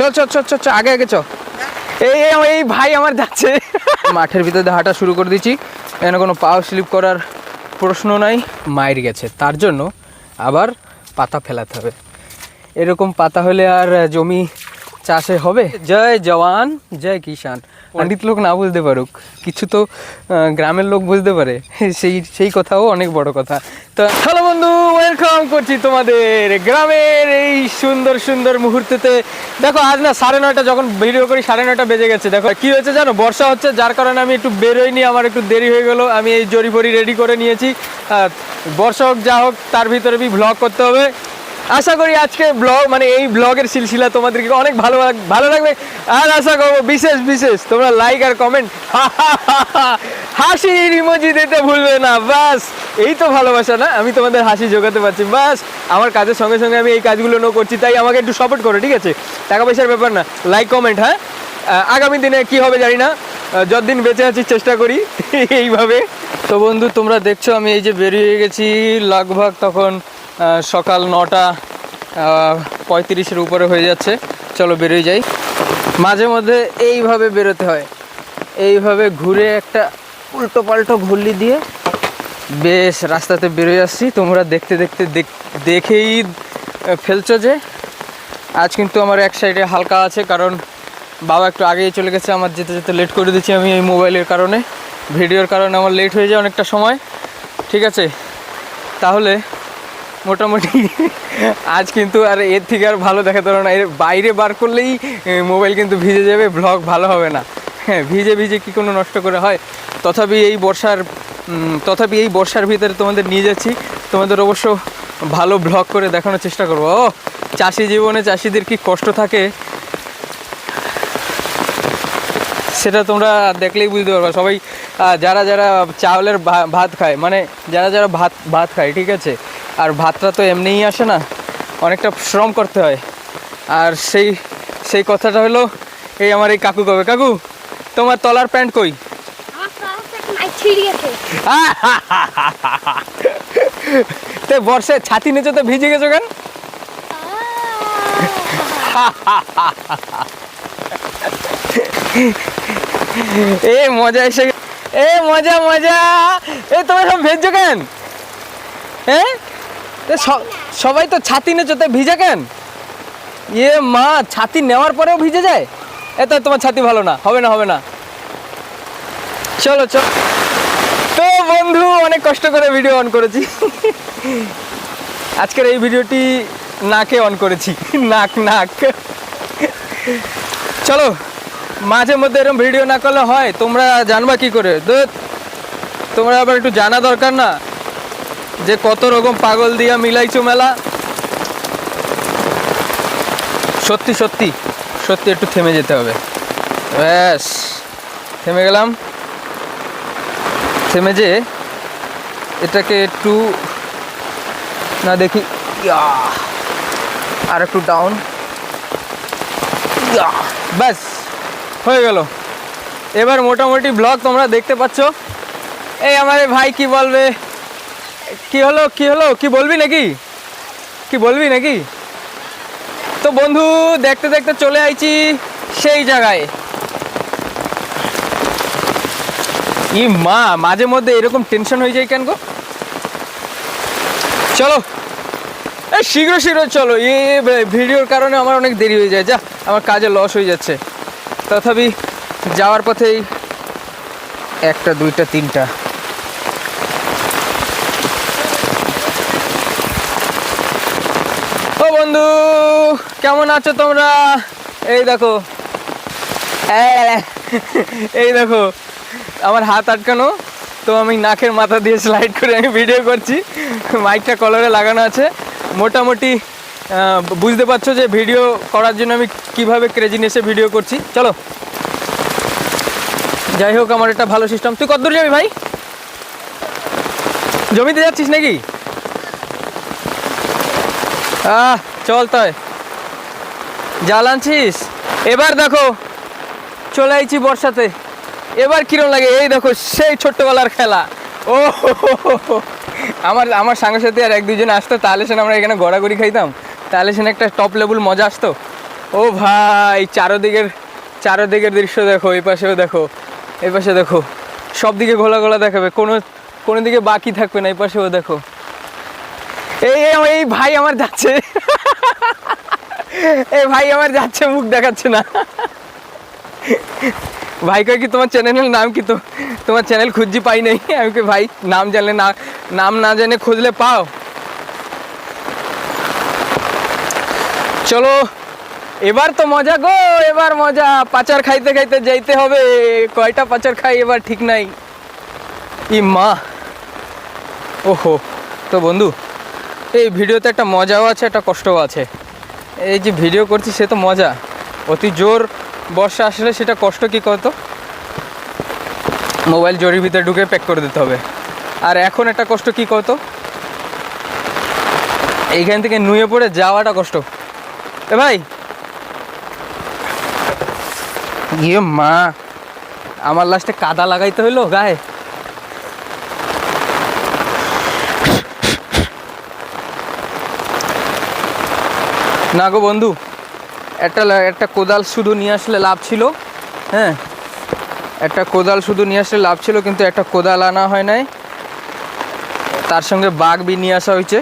চল চল চল চল আগে আগে চ এই এই ভাই আমার যাচ্ছে। মাঠের ভিতরে হাঁটা শুরু করে দিয়েছি। এখানে কোনো পাওয়ার স্লিপ করার প্রশ্ন নাই, মায়ের গেছে। তার জন্য আবার পাতা ফেলাতে হবে। এরকম পাতা হলে আর জমি চাষে হবে? জয় জওয়ান জয় কিষান পণ্ডিত লোক না বুঝতে পারুক কিছু তো গ্রামের লোক বুঝতে পারে। সেই সেই কথাও অনেক বড় কথা। তো হ্যালো বন্ধু ওয়েলকাম করছি তোমাদের গ্রামের এই সুন্দর সুন্দর মুহূর্তেতে। দেখো আজ না সাড়ে নয়টা যখন ভিডিও করি সাড়ে নয়টা বেজে গেছে। দেখো কি হয়েছে জানো? বর্ষা হচ্ছে যার কারণে আমি একটু বেরোইনি আমার একটু দেরি হয়ে গেলো। আমি এই জরি ফরি রেডি করে নিয়েছি। বর্ষা হোক যা হোক তার ভিতরে বি ভ্লগ করতে হবে। আশা করি আজকে ব্লগ মানে এই ব্লগের সিলসিলা তোমাদেরকে অনেক ভালো ভালো লাগবে। আর আশা করব বিশেষ বিশেষ, তোমরা লাইক আর কমেন্ট হাসি ইমোজি দিতে ভুলবে না বাস এই তো ভালোবাসা না? আমি তোমাদের হাসি জোগাতে পারছি বাস আমার কাজের সঙ্গে সঙ্গে আমি এই কাজগুলো নো করছি, তাই আমাকে একটু সাপোর্ট করো, ঠিক আছে? টাকা পয়সার ব্যাপার না লাইক কমেন্ট হ্যাঁ? আগামী দিনে কি হবে জানি না যতদিন বেঁচে আছি চেষ্টা করি, এইভাবে। তো বন্ধু, তোমরা দেখছ আমি এই যে বেরিয়ে গেছি লগভগ তখন সকাল নটা পঁয়ত্রিশের উপরে হয়ে যাচ্ছে। চলো বেরোয় যাই। মাঝে মধ্যে এইভাবে বেরোতে হয়। এইভাবে ঘুরে একটা উল্টো পাল্টো ঘুরলি দিয়ে বেশ, রাস্তাতে বেরোয় আসছি। তোমরা দেখতে দেখতে দেখেই ফেলছো যে, আজ কিন্তু আমার এক সাইডে হালকা আছে, কারণ বাবা একটু আগেই চলে গেছে। আমার যেতে যেতে লেট করে দিচ্ছি আমি এই মোবাইলের কারণে। ভিডিওর কারণে আমার লেট হয়ে যায় অনেকটা সময়। ঠিক আছে? তাহলে মোটামুটি। আজ কিন্তু আর এর থেকে আর ভালো দেখাতে পারো না। এর বাইরে বার করলেই মোবাইল কিন্তু ভিজে যাবে ব্লগ ভালো হবে না। হ্যাঁ ভিজে ভিজে কি কোনো নষ্ট করে হয়? তথাপি এই বর্ষার তথাপি এই বর্ষার ভিতরে তোমাদের নিয়ে যাচ্ছি। তোমাদের অবশ্য ভালো ব্লগ করে দেখানোর চেষ্টা করব। ও, চাষি জীবনে চাষিদের কি কষ্ট থাকে? সেটা তোমরা দেখলেই বুঝতে পারবে। সবাই যারা যারা চাউলের ভাত খায় মানে যারা যারা ভাত ভাত খায়, ঠিক আছে? আর ভাতটা তো এমনিই আসে না অনেকটা শ্রম করতে হয়। আর সেই সেই কথাটা হলো এই আমার এই কাকু কবে? কাকু তোমার তলার প্যান্ট কই? তে বর্ষে ছাতি নিচে তো ভিজে গেছো কেন? এ মজা এসে এ মজা মজা। এ তোমরা সব ভেজছো কেন? সবাই তো ছাতি নেছো তো ভিজে কেন? ইয়ে মা, ছাতি নেওয়ার পরেও ভিজে যায়? এ তোমার ছাতি ভালো না, হবে না হবে না। চলো চলো। তো বন্ধু, অনেক কষ্ট করে ভিডিও অন করেছি। আজকের এই ভিডিওটি নাকে অন করেছি। নাক নাক। চলো, মাঝে মধ্যে এরকম ভিডিও না করলে হয়, তোমরা জানবা কি করে? তোমরা আবার একটু জানা দরকার না? যে কত রকম পাগল দিয়া মিলাইছো মেলা। সত্যি সত্যি সত্যি একটু থেমে যেতে হবে। ব্যাস, থেমে গেলাম। থেমে যে এটাকে একটু, না দেখি আর একটু ডাউন ব্যাস, হয়ে গেল। এবার মোটামুটি ব্লগ তোমরা দেখতে পাচ্ছ। এই আমার ভাই কি বলবে? কি হলো কি হলো? কি বলবি নাকি? কি বলবি নাকি? তো বন্ধু, দেখতে দেখতে চলে আইছি সেই জায়গায়। ই মা, মাঝে মধ্যে এরকম টেনশন হয়ে যায় কেন গো? চলো। এই শীঘ্র শীঘ্র চলো। এ ভিডিওর কারণে আমার অনেক দেরি হয়ে যায়। যা, আমার কাজে লস হয়ে যাচ্ছে। তথাপি যাওয়ার পথেই একটা, দুইটা, তিনটা ও বন্ধু, কেমন আছো তোমরা? এই দেখো। এই দেখো, আমার হাত আটকানো, তো আমি নাকের মাথা দিয়ে স্লাইড করে আমি ভিডিও করছি। মাইকটা কলারে লাগানো আছে। মোটামুটি বুঝতে পারছ যে ভিডিও করার জন্য আমি কীভাবে ক্রেজিনেসে ভিডিও করছি। চলো। যাই হোক, আমার একটা ভালো সিস্টেম তুই কত দূর যাবি ভাই? জমিতে যাচ্ছিস নাকি? আহ চল তাই। জাল আনছিস এবার দেখো, চলে আইছি বর্ষাতে। এবার কিরম লাগে? এই দেখো, সেই ছোট্টবেলার খেলা। ও। আমার আমার সঙ্গে সাথে আর এক দুজন আসতো, তাহলে সেন আমরা এখানে গড়াগড়ি খাইতাম। তাহলে সেন একটা টপ লেভেল মজা আসতো। ও ভাই, চারোদিকের চারোদিকের দৃশ্য দেখো, এই পাশেও দেখো, এই পাশে দেখো। সব দিকে ঘোলা ঘোলা দেখাবে, কোনো কোনো দিকে বাকি থাকবে না, এই পাশেও দেখো। এই ভাই আমার যাচ্ছে। এই ভাই আমার যাচ্ছে, মুখ দেখাচ্ছে না। ভাই কয় কি, তোমার চ্যানেলের নাম কি তো? তোমার চ্যানেল খুঁজছি পাই নাই। আমি কই, ভাই, নাম জানলে না, নাম না জানে খুঁজলে পাও। চলো, এবার তো মজা গো, এবার মজা। পাচার খাইতে খাইতে যাইতে হবে। কয়টা পাচার খাই এবার ঠিক নাই। ই মা ওহো, তো বন্ধু এই ভিডিওতে একটা মজাও আছে, একটা কষ্টও আছে। এই যে ভিডিও করছি, সে তো মজা। অতি জোর বর্ষা আসলে সেটা কষ্ট কি কত? মোবাইল জরির ভিতরে ঢুকে প্যাক করে দিতে হবে। আর এখন একটা কষ্ট কি কত? এইখান থেকে নুয়ে পড়ে যাওয়াটা কষ্ট। এ ভাই! ইয়ে মা, আমার লাস্টে কাদা লাগাইতে হইল গায়ে। না গো বন্ধু, একটা একটা কোদাল শুধু নিয়ে আসলে লাভ ছিল হ্যাঁ? একটা কোদাল শুধু নিয়ে আসলে লাভ ছিল, কিন্তু একটা কোদাল আনা হয় নাই। তার সঙ্গে বাঘ বি নিয়ে আসা হয়েছে।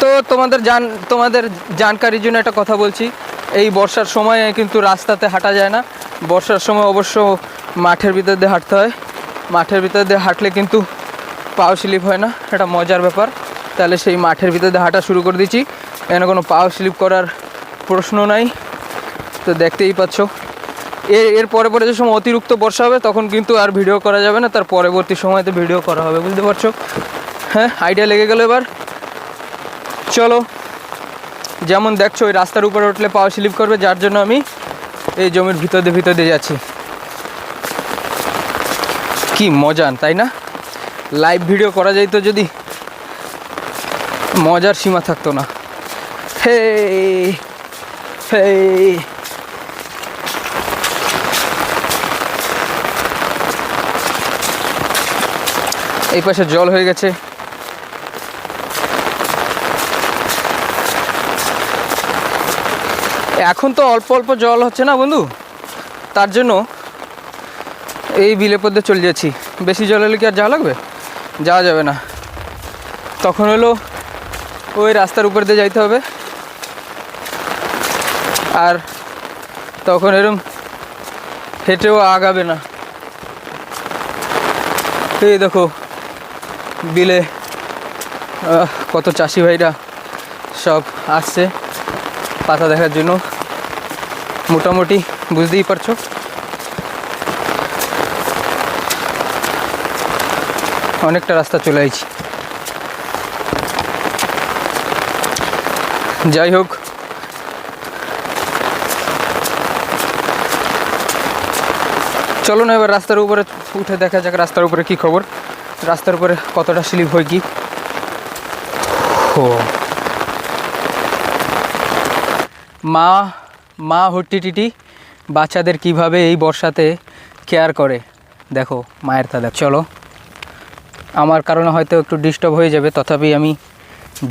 তো তোমাদের জান, তোমাদের জানকারির জন্য একটা কথা বলছি। এই বর্ষার সময়ে কিন্তু রাস্তাতে হাঁটা যায় না। বর্ষার সময় অবশ্য মাঠের ভিতর দিয়ে হাঁটতে হয়। মাঠের ভিতর দিয়ে হাঁটলে কিন্তু পাও স্লিপ হয় না, এটা মজার ব্যাপার। তাহলে সেই মাঠের ভিতর হাঁটা শুরু করে দিচ্ছি। এখানে কোনো পাও স্লিপ করার প্রশ্ন নাই। তো দেখতেই পাচ্ছ। এর এর পরে পরে যে সময় অতিরিক্ত বর্ষা হবে, তখন কিন্তু আর ভিডিও করা যাবে না। তার পরবর্তী সময়তে ভিডিও করা হবে, বুঝতে পারছ? হ্যাঁ আইডিয়া লেগে গেল এবার। চলো, যেমন দেখছ, ওই রাস্তার উপরে উঠলে পাও স্লিপ করবে, যার জন্য আমি এই জমির ভিতর দিয়ে ভিতর দিয়ে যাচ্ছি। কি মজা তাই না? লাইভ ভিডিও করা যাইতো যদি। মজার সীমা থাকতো না। হে হে। এই পাশে জল হয়ে গেছে। এখন তো অল্প অল্প জল হচ্ছে না বন্ধু? তার জন্য এই বিলে পদ্মে চলে যাচ্ছি। বেশি জল হলে কি আর যাওয়া লাগবে? যাওয়া যাবে না। তখন হলো ওই রাস্তার উপর দিয়ে যাইতে হবে। আর তখন এরম হেঁটেও আগাবে না। এই দেখো, বিলে কত চাষি ভাইরা সব আসছে পাতা দেখার জন্য। মোটামুটি বুঝতেই পারছ। অনেকটা রাস্তা চলে আইছি। যাই হোক। চলো না এবার রাস্তার উপরে উঠে দেখা যাক রাস্তার উপরে কি খবর। রাস্তার উপরে কতটা স্লিপ হয় কি? ও মা মা টিটি, বাচ্চাদের কীভাবে এই বর্ষাতে কেয়ার করে? দেখো, মায়ের তা চলো। আমার কারণে হয়তো একটু ডিস্টার্ব হয়ে যাবে, তথাপি আমি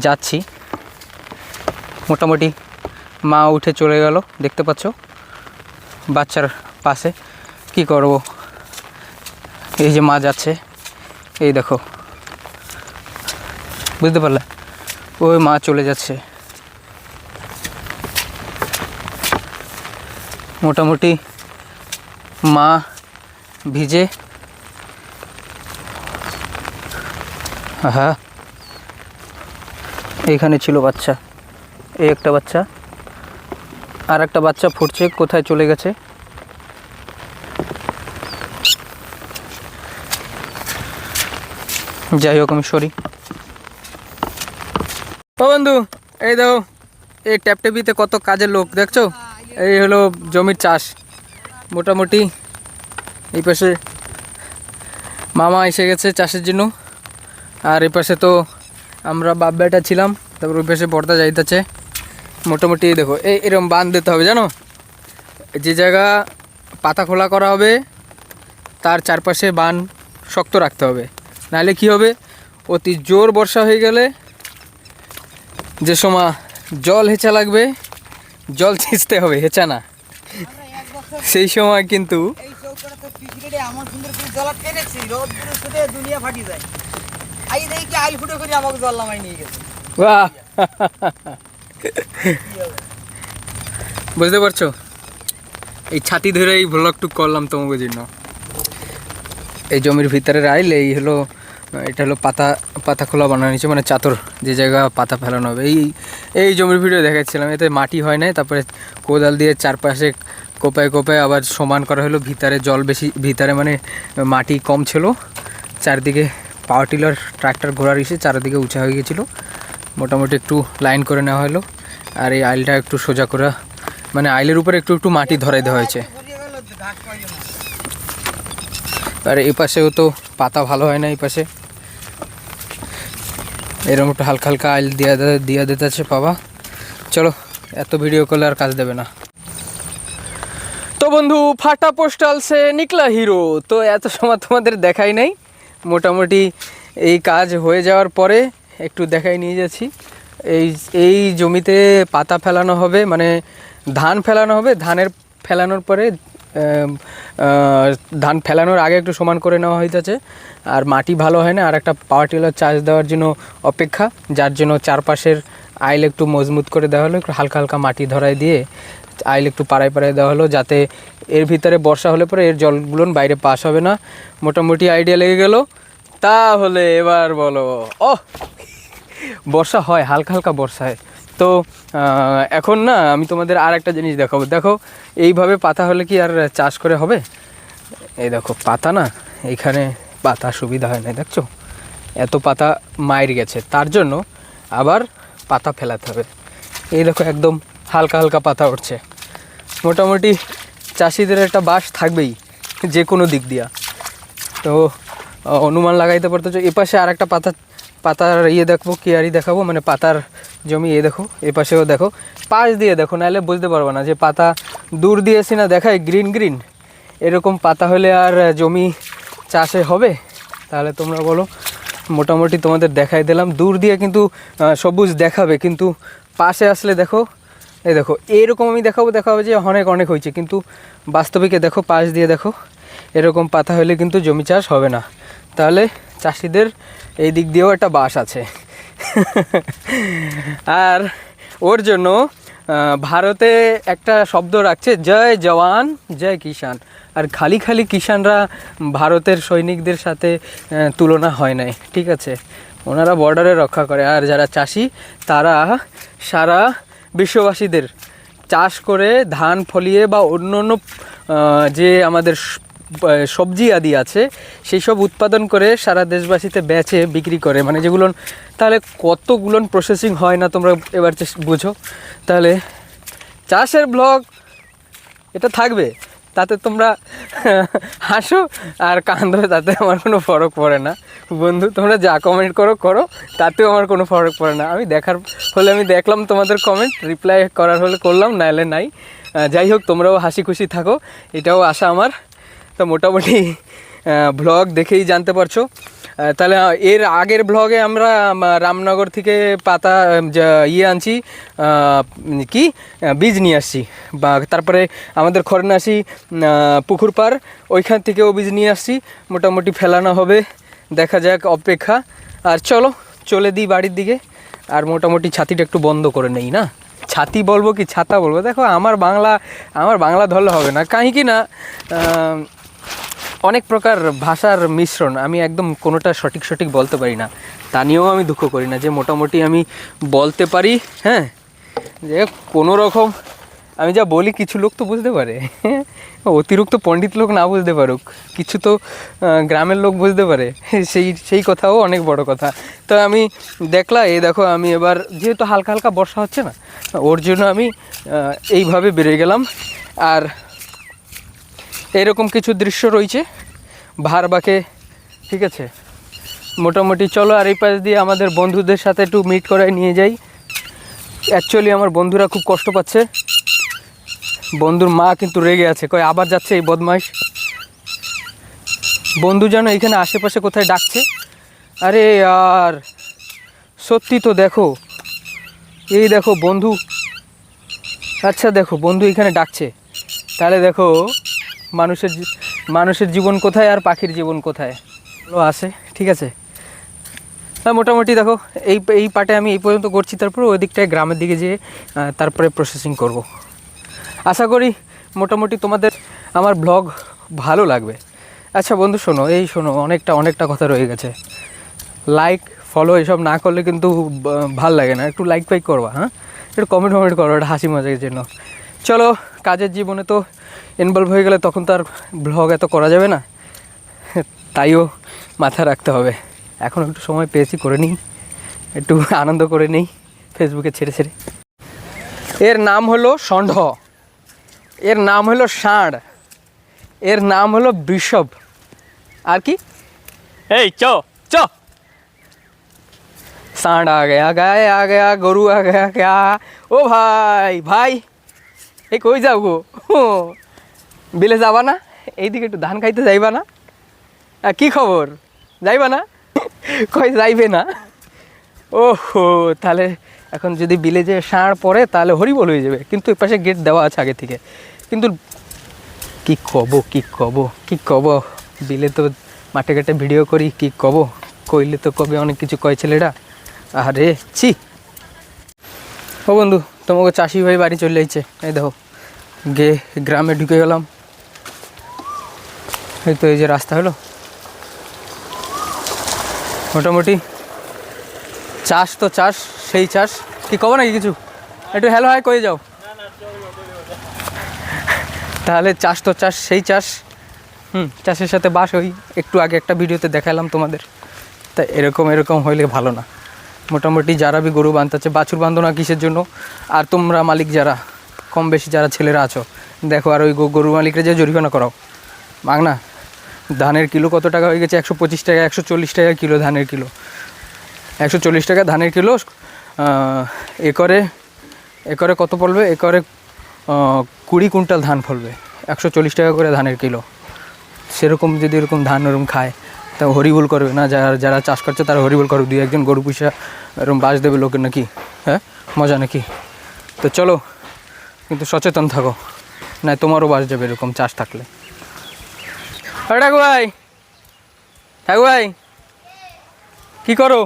যাচ্ছি। মোটামুটি মা উঠে চলে গেল, দেখতে পাচ্ছ? বাচ্চার পাশে। কি করব? এই যে মা যাচ্ছে, এই দেখো। বুঝতে পারলে? ওই মা চলে যাচ্ছে। মোটামুটি মা ভিজে হ্যাঁ এখানে ছিল বাচ্চা। এই একটা বাচ্চা। আর একটা বাচ্চা ফুটছে, কোথায় চলে গেছে? যাই হোক, আমি সরি। বন্ধু, এই দেখো, এই ট্যাপটেপিতে কত কাজের লোক, দেখছ? এই হলো জমির চাষ। মোটামুটি এই পাশে মামা এসে গেছে চাষের জন্য। আর এই পাশে তো আমরা বাপ বেটা ছিলাম, তারপর ওই পাশে পর্দা যাইতেছে। মোটামুটি দেখো, এই এরকম বাঁধ দিতে হবে জানো? যে জায়গা পাতা খোলা করা হবে, তার চারপাশে বান শক্ত রাখতে হবে। নাহলে কি হবে? অতি জোর বর্ষা হয়ে গেলে যে সময় জল হেঁচা লাগবে, জল ছিঁচতে হবে, হেঁচা না। সেই সময় কিন্তু বুঝতে পারছ? এই ছাতি ধরে এই ভ্লগটুক করলাম তোমাকে জন্য। এই জমির ভিতরে আইল এই হলো, এটা হলো পাতা পাতা খোলা বানানো হয়েছে মানে চাতর যে জায়গা পাতা ফেলানো হবে। এই এই জমির ভিডিও দেখাচ্ছিলাম, এতে মাটি হয় নাই, তারপরে কোদাল দিয়ে চারপাশে কোপায় কোপায় আবার সমান করা হলো, ভিতরে জল বেশি, ভিতরে মানে মাটি কম ছিল, চারদিকে পাওয়ার টিলার ট্রাক্টর ঘোরার এসে চারিদিকে উঁচা হয়ে গেছিল মোটামুটি একটু লাইন করে নেওয়া হলো। আর এই আইলটা একটু সোজা করা মানে আইলের উপরে একটু একটু মাটি ধরাই দেওয়া হয়েছে। আর এই পাশেও তো পাতা ভালো হয় না এই পাশে। এরকম একটু হালকা হালকা আইল দিয়া দিয়া দিতেছে বাবা। চলো, এত ভিডিও করলে আর কাজ দেবে না। তো বন্ধু, ফাটা পোস্টাল সে নিকলা হিরো। তো এত সময় তোমাদের দেখাই নাই। মোটামুটি এই কাজ হয়ে যাওয়ার পরে একটু দেখাই নিয়ে যাচ্ছি। এই এই জমিতে পাতা ফেলানো হবে মানে ধান ফেলানো হবে, ধানের ফেলানোর পরে ধান ফেলানোর আগে একটু সমান করে নেওয়া হইতেছে। আর মাটি ভালো হয় না, আর একটা পাওয়ার টিলার চার্জ দেওয়ার জন্য অপেক্ষা, যার জন্য চারপাশের আইল একটু মজবুত করে দেওয়া হলো, একটু হালকা হালকা মাটি ধরায় দিয়ে আইল একটু পাড়ায় পাড়ায় দেওয়া হলো, যাতে এর ভিতরে বর্ষা হলে পরে এর জলগুলো বাইরে পাস হবে না। মোটামুটি আইডিয়া লেগে গেল। তাহলে এবার বলো ও বর্ষা হয়, হালকা হালকা বর্ষা হয়। তো এখন না, আমি তোমাদের আর একটা জিনিস দেখাবো। দেখো, এইভাবে পাতা হলে কি আর চাষ করে হবে? এই দেখো, পাতা না এইখানে পাতা সুবিধা হয় না দেখছ? এত পাতা মায়ের গেছে। তার জন্য আবার পাতা ফেলাতে হবে। এই দেখো একদম হালকা হালকা পাতা উঠছে। মোটামুটি চাষিদের একটা বাস থাকবেই যে কোনো দিক দিয়া। তো অনুমান লাগাইতে পারতো এ পাশে আর একটা পাতা, পাতার ইয়ে দেখব, কিয়ারি দেখাবো মানে পাতার জমি এ দেখো এ পাশেও দেখো। পাশ দিয়ে দেখো নাহলে বুঝতে পারব না যে পাতা দূর দিয়েছি না দেখায় গ্রিন গ্রিন। এরকম পাতা হলে আর জমি চাষে হবে? তাহলে তোমরা বলো মোটামুটি তোমাদের দেখাই দিলাম। দূর দিয়ে কিন্তু সবুজ দেখাবে, কিন্তু পাশে আসলে দেখো, এই দেখো, এরকম আমি দেখাবো দেখাবো যে অনেক অনেক হয়েছে, কিন্তু বাস্তবিকে দেখো, পাশ দিয়ে দেখো, এরকম পাতা হলে কিন্তু জমি চাষ হবে না। তাহলে চাষিদের এই দিক দিয়েও একটা বাস আছে। আর ওর জন্য ভারতে একটা শব্দ রাখছে, জয় জওয়ান, জয় কিষান আর খালি খালি কিষানরা ভারতের সৈনিকদের সাথে তুলনা হয় নাই, ঠিক আছে? ওনারা বর্ডারে রক্ষা করে। আর যারা চাষি, তারা সারা বিশ্ববাসীদের চাষ করে ধান ফলিয়ে বা অন্য অন্য যে আমাদের সবজি আদি আছে, সেই সব উৎপাদন করে সারা দেশবাসীতে বেচে বিক্রি করে। মানে যেগুলো, তাহলে কতগুলো প্রসেসিং হয় না তোমরা এবার বুঝো? তাহলে চাষের ব্লগ এটা থাকবে, তাতে তোমরা হাসো আর কান্দো তাতে আমার কোনো ফরক পড়ে না। বন্ধু, তোমরা যা কমেন্ট করো করো, তাতেও আমার কোনো ফরক পড়ে না। আমি দেখার হলে আমি দেখলাম তোমাদের কমেন্ট রিপ্লাই করার হলে করলাম, নাইলে নাই। যাই হোক, তোমরাও হাসি খুশি থাকো, এটাও আশা আমার। তো মোটামুটি ব্লগ দেখেই জানতে পারছ। তাহলে এর আগের ব্লগে আমরা রামনগর থেকে পাতা ইয়ে আনছি কি বীজ নিয়ে আসছি। বা তারপরে আমাদের খরনাসি পুকুর পার ওইখান থেকেও বীজ নিয়ে আসছি। মোটামুটি ফেলানো হবে, দেখা যাক, অপেক্ষা। আর চলো, চলে দিই বাড়ির দিকে। আর মোটামুটি ছাতিটা একটু বন্ধ করে নেই, না? ছাতি বলব কি, ছাতা বলব? দেখো, আমার বাংলা আমার বাংলা ধরলে হবে না। কাহিঁ কি না অনেক প্রকার ভাষার মিশ্রণ আমি একদম কোনোটা সঠিক সঠিক বলতে পারি না। তা নিয়েও আমি দুঃখ করি না যে মোটামুটি আমি বলতে পারি হ্যাঁ? যে কোনো রকম আমি যা বলি কিছু লোক তো বুঝতে পারে। অতিরিক্ত পণ্ডিত লোক না বুঝতে পারুক, কিছু তো গ্রামের লোক বুঝতে পারে। সেই সেই কথাও অনেক বড় কথা। তো আমি দেখলা, এই দেখো আমি এবার যেহেতু হালকা হালকা বর্ষা হচ্ছে না, ওর জন্য আমি এইভাবে বেরিয়ে গেলাম। আর এরকম কিছু দৃশ্য রয়েছে। ভারবাকে ঠিক আছে? মোটামুটি চলো আর এই পাশ দিয়ে আমাদের বন্ধুদের সাথে একটু মিট করায় নিয়ে যাই। অ্যাকচুয়ালি আমার বন্ধুরা খুব কষ্ট পাচ্ছে। বন্ধুর মা কিন্তু রেগে আছে। কয়, আবার যাচ্ছে এই বদমাইশ। বন্ধু যেন এখানে আশেপাশে কোথায় ডাকছে। আরে আর, সত্যি তো দেখো। এই দেখো বন্ধু। আচ্ছা দেখো, বন্ধু এখানে ডাকছে। তাহলে দেখো মানুষের মানুষের জীবন কোথায় আর পাখির জীবন কোথায়? ও আসে ঠিক আছে। হ্যাঁ মোটামুটি দেখো এই এই পার্টে আমি এই পর্যন্ত করছি তারপর ওই দিকটায় গ্রামের দিকে যেয়ে তারপরে প্রসেসিং করব। আশা করি মোটামুটি তোমাদের আমার ব্লগ ভালো লাগবে। আচ্ছা বন্ধু শোনো এই শোনো অনেকটা অনেকটা কথা রয়ে গেছে। লাইক ফলো এসব না করলে কিন্তু ভালো লাগে না। একটু লাইক ফাইক করবা হ্যাঁ? একটু কমেন্ট ফমেন্ট করো একটা হাসি মজার জন্য। চলো কাজের জীবনে তো ইনভলভ হয়ে গেলে তখন তো আর ব্লগ এত করা যাবে না তাইও মাথা রাখতে হবে এখন একটু সময় পেয়েছি করে নিই একটু আনন্দ করে নিই ফেসবুকে ছেড়ে ছেড়ে এর নাম হলো ষণ্ঢ এর নাম হলো ষাঁড় এর নাম হলো বৃষভ আর কি এই চ চ ষাঁড় आ गया गाय आ गया গরু आ गया क्या ও ভাই ভাই এই কই যাও গো? বিলে যাবা না? এইদিকে একটু ধান খাইতে যাইবা না? কি খবর? যাইবা না? কই যাইবে না? ওহো, তাহলে এখন যদি বিলে যে ষাঁড় পড়ে, তাহলে হরিবল হয়ে যাবে। কিন্তু এ পাশে গেট দেওয়া আছে আগে থেকে। কিন্তু কি কব কি কব কি কব? বিলে তো মাঠে ঘাটে ভিডিও করি, কি কব? কইলে তো কবে অনেক কিছু কয় ছেলেরা। আরে, ছি! ও বন্ধু, তোমাকে চাষি ভাই বাড়ি চলে যাইছে এই দেখো গে গ্রামে ঢুকে গেলাম। এই তো এই যে রাস্তা হলো। মোটামুটি চাষ তো চাষ, সেই চাষ। কি কব নাকি কিছু? একটু হ্যালো হাই কয়ে যাও। তাহলে চাষ তো চাষ, সেই চাষ। হুম, চাষের সাথে বাস ওই একটু আগে একটা ভিডিওতে দেখালাম তোমাদের। তা এরকম এরকম হইলে ভালো না। মোটামুটি যারা বি গরু বাঁধতেছে বাছুর বাঁধো না কিসের জন্য? আর তোমরা মালিক যারা, কম বেশি যারা ছেলেরা আছো, দেখো আর ওই গরু মালিকরা যে জরিমানা করাও। মাগ না ধানের কিলো কত টাকা হয়ে গেছে? একশো পঁচিশ টাকা, একশো চল্লিশ টাকা কিলো ধানের কিলো। একশো চল্লিশ টাকা ধানের কিলো একরে একরে কত পড়বে? একরে কুড়ি কুইন্টাল ধান ফলবে। একশো চল্লিশ টাকা করে ধানের কিলো। সেরকম যদি এরকম ধান ওরকম খায়, তা হরিবুল করবে না। যারা যারা চাষ করছে তারা হরিবুল করবে দুই একজন গরু পুষা এরকম বাস দেবে লোকের নাকি? হ্যাঁ? মজা নাকি? তো চলো, কিন্তু সচেতন থাকো। না, তোমারও বাস যাবে এরকম চাষ থাকলে। ঠাকু ভাই! ঠাকু ভাই! কী করো?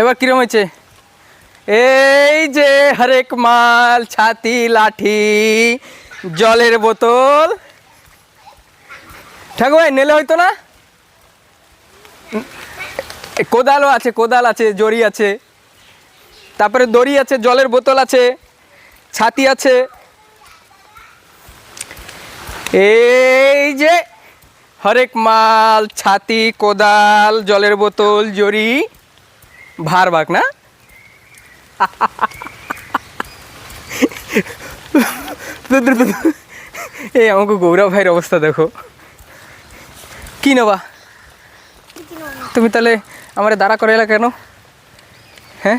এবার কিরম হয়েছে? এই যে হরেক মাল, ছাতি, লাঠি, জলের বোতল। ঠাকুর ভাই, নেলে হয়তো না? কোদালও আছে কোদাল আছে জড়ি আছে। তারপরে দড়ি আছে জলের বোতল আছে ছাতি আছে। এই যে হরেক মাল ছাতি কোদাল জলের বোতল জড়ি না ধুর, ধুর, ধুর। এই আমাকে গৌরব ভাইয়ের অবস্থা দেখো। কি নেবা? তুমি তাহলে আমার দাঁড়া করে এলা কেন? হ্যাঁ?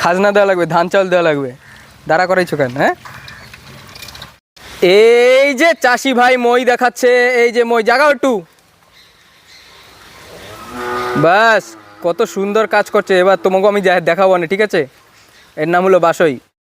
খাজনা দেওয়া লাগবে, ধান চাল দেওয়া লাগবে। দাঁড়া করাইছো কেন হ্যাঁ? এই যে চাষি ভাই মই দেখাচ্ছে, এই যে মই, জাগাও একটু। বাস, কত সুন্দর কাজ করছে। এবার তোমাকে আমি দেখাবো না, ঠিক আছে? এর নাম হলো বাসই।